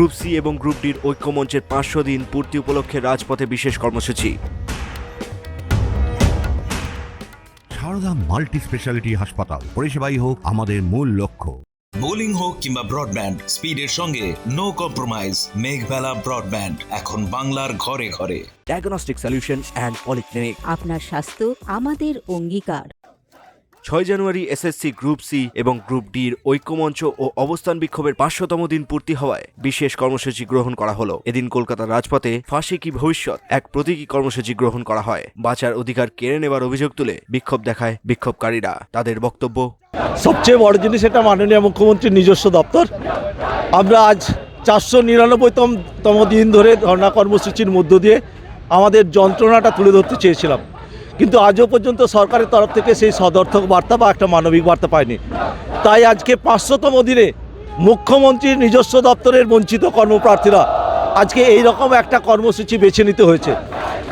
Group C এবং group ডির ঐক্যমঞ্চের পাঁচশো দিন পূর্তি উপলক্ষে রাজপথে বিশেষ কর্মসূচি। সারদা মাল্টি স্পেশালিটি হাসপাতাল পরিষেবাই হোক আমাদের মূল লক্ষ্য। বোলিং হোক কিংবা ব্রডব্যান্ড স্পিডের সঙ্গে নো কম্প্রোমাইজ মেঘবেলা ব্রডব্যান্ড এখন বাংলার ঘরে ঘরে। ডায়াগনস্টিক সলিউশন অ্যান্ড পলিক্লিনিক আপনার স্বাস্থ্য আমাদের অঙ্গীকার। ছয় জানুয়ারি এসএসসি গ্রুপ সি এবং গ্রুপ ডির ঐক্যমঞ্চ ও অবস্থান বিক্ষোভের পাঁচশোতম দিন পূর্তি হওয়ায় বিশেষ কর্মসূচি গ্রহণ করা হলো। এদিন কলকাতার রাজপথে ফাঁসি কি ভবিষ্যৎ এক প্রতীকী কর্মসূচি গ্রহণ করা হয়। বাঁচার অধিকার কেড়ে নেবার অভিযোগ তুলে বিক্ষোভ দেখায় বিক্ষোভকারীরা। তাদের বক্তব্য, সবচেয়ে বড় জিনিস এটা মাননীয় মুখ্যমন্ত্রীর নিজস্ব দপ্তর। আমরা আজ চারশো নিরানব্বইতম তম দিন ধরে ধর্ণা কর্মসূচির মধ্য দিয়ে আমাদের যন্ত্রণাটা তুলে ধরতে চেয়েছিলাম। কিন্তু আজও পর্যন্ত সরকারের তরফ থেকে সেই সদর্থক বার্তা বা একটা মানবিক বার্তা পায়নি। তাই আজকে পাঁচশোতম দিনে মুখ্যমন্ত্রীর নিজস্ব দপ্তরের বঞ্চিত কর্মপ্রার্থীরা আজকে এই রকম একটা কর্মসূচি বেছে নিতে হয়েছে,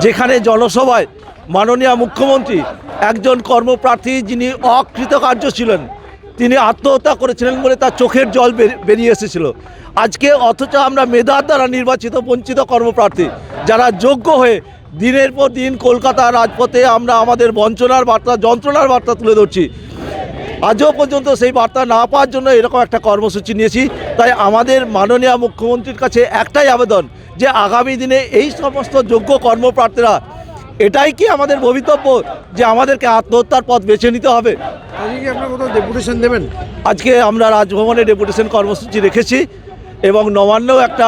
যেখানে জনসভায় মাননীয় মুখ্যমন্ত্রী একজন কর্মপ্রার্থী যিনি অকৃতকার্য ছিলেন, তিনি আত্মহত্যা করেছিলেন বলে তার চোখের জল বের- বেরিয়ে এসেছিল। আজকে অথচ আমরা মেধার দ্বারা নির্বাচিত, বঞ্চিত কর্মপ্রার্থী যারা যোগ্য হয়ে দিনের পর দিন কলকাতা রাজপথে আমরা আমাদের বঞ্চনার বার্তা যন্ত্রণার বার্তা তুলে ধরছি। আজও পর্যন্ত সেই বার্তা না পাওয়ার জন্য এরকম একটা কর্মসূচি নিয়েছি। তাই আমাদের মাননীয় মুখ্যমন্ত্রীর কাছে একটাই আবেদন যে আগামী দিনে এই সমস্ত যোগ্য কর্মপ্রার্থীরা এটাই কি আমাদের ভবিতব্য যে আমাদেরকে আত্মহত্যার পথ বেছে নিতে হবে? আজকে কি আপনার কোথাও ডেপুটেশন দেবেন? আজকে আমরা রাজভবনে ডেপুটেশন কর্মসূচি রেখেছি। এবং নবান্নেও একটা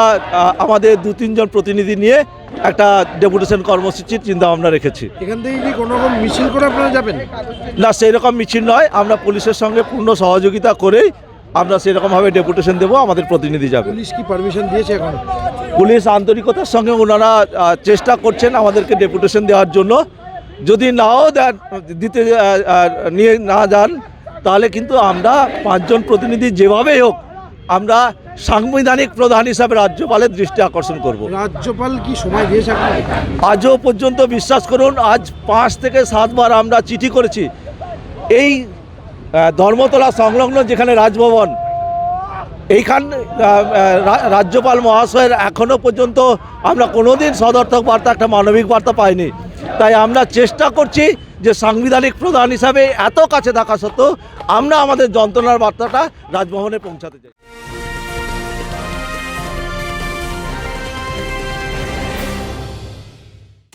আমাদের দু তিনজন প্রতিনিধি নিয়ে একটা ডেপুটেশন কর্মসূচির চিন্তা ভাবনা রেখেছি। এখান থেকে কি কোনো রকম মিছিল করে আপনারা যাবেন? না সেই রকম মিছিল নয়। আমরা পুলিশের সঙ্গে পূর্ণ সহযোগিতা করেই আমরা সেরকমভাবে ডেপুটেশন দেবো আমাদের প্রতিনিধি যাবে। পুলিশ কি পারমিশন দিয়েছে এখন? পুলিশ আন্তরিকতার সঙ্গে ওনারা চেষ্টা করছেন আমাদেরকে ডেপুটেশন দেওয়ার জন্য। যদি নাও দেন দিতে নিয়ে না যান তাহলে কিন্তু আমরা পাঁচজন প্রতিনিধি যেভাবেই হোক আমরা সাংবিধানিক প্রধান হিসাবে রাজ্যপালের দৃষ্টি আকর্ষণ করব। রাজ্যপাল কি সময় দিয়েছে আজও পর্যন্ত বিশ্বাস করুন আজ পাঁচ থেকে সাতবার আমরা চিঠি করেছি। এই ধর্মতলা সংলগ্ন যেখানে রাজভবন এইখান রাজ্যপাল মহাশয়ের এখনও পর্যন্ত আমরা কোনোদিন সদর্থক বার্তা একটা মানবিক বার্তা পাইনি। তাই আমরা চেষ্টা করছি যে সাংবিধানিক প্রধান হিসাবে এত কাছে থাকা সত্ত্বেও আমরা আমাদের যন্ত্রণার বার্তাটা রাজভবনে পৌঁছাতে চাই।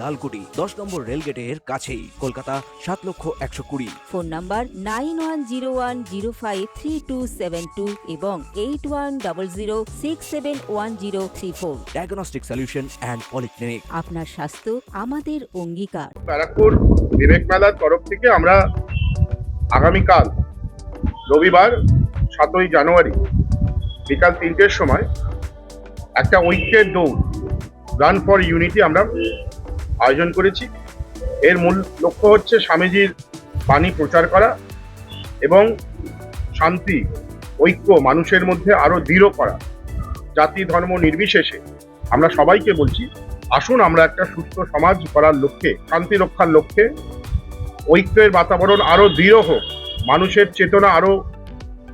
লালকুটি দশ নম্বর রেলগেটের কাছেই কলকাতা সাত লক্ষ একশো কুড়ি। Phone number nine one zero one zero five three two seven two এবং eight one double zero six seven one zero three four. Diagnostic solution and polyclinic আপনার স্বাস্থ্য আমাদের অঙ্গীকার। ব্যারাকপুর বিবেক মেলার তরফ থেকে আমরা আগামীকাল রবিবার সাতই জানুয়ারি বিকাল তিনটের সময় একটা ঐক্যের দৌড় রান ফর ইউনিটি আমরা আয়োজন করেছি। এর মূল লক্ষ্য হচ্ছে স্বামীজির বাণী প্রচার করা এবং শান্তি, ঐক্য মানুষের মধ্যে আরও দৃঢ় করা। জাতি, ধর্ম নির্বিশেষে আমরা সবাইকে বলছি, আসুন আমরা একটা সুস্থ সমাজ করার লক্ষ্যে, শান্তি রক্ষার লক্ষ্যে ঐক্যের বাতাবরণ আরও দৃঢ় হোক, মানুষের চেতনা আরও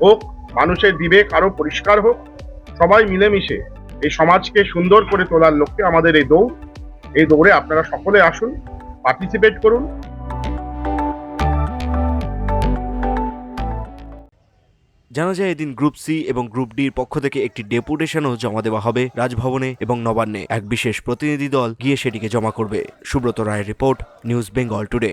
হোক, মানুষের বিবেক আরও পরিষ্কার হোক, সবাই মিলেমিশে এই সমাজকে সুন্দর করে তোলার লক্ষ্যে আমাদের এই দৌড় এই দৌড়ে আপনারা সকলে আসুন পার্টিসিপেট করুন। জানা যায় এদিন গ্রুপ সি এবং গ্রুপ ডির পক্ষ থেকে একটি ডেপুটেশনও জমা দেওয়া হবে রাজভবনে এবং নবান্নে। এক বিশেষ প্রতিনিধি দল গিয়ে সেটিকে জমা করবে। সুব্রত রায়ের রিপোর্ট নিউজ বেঙ্গল টুডে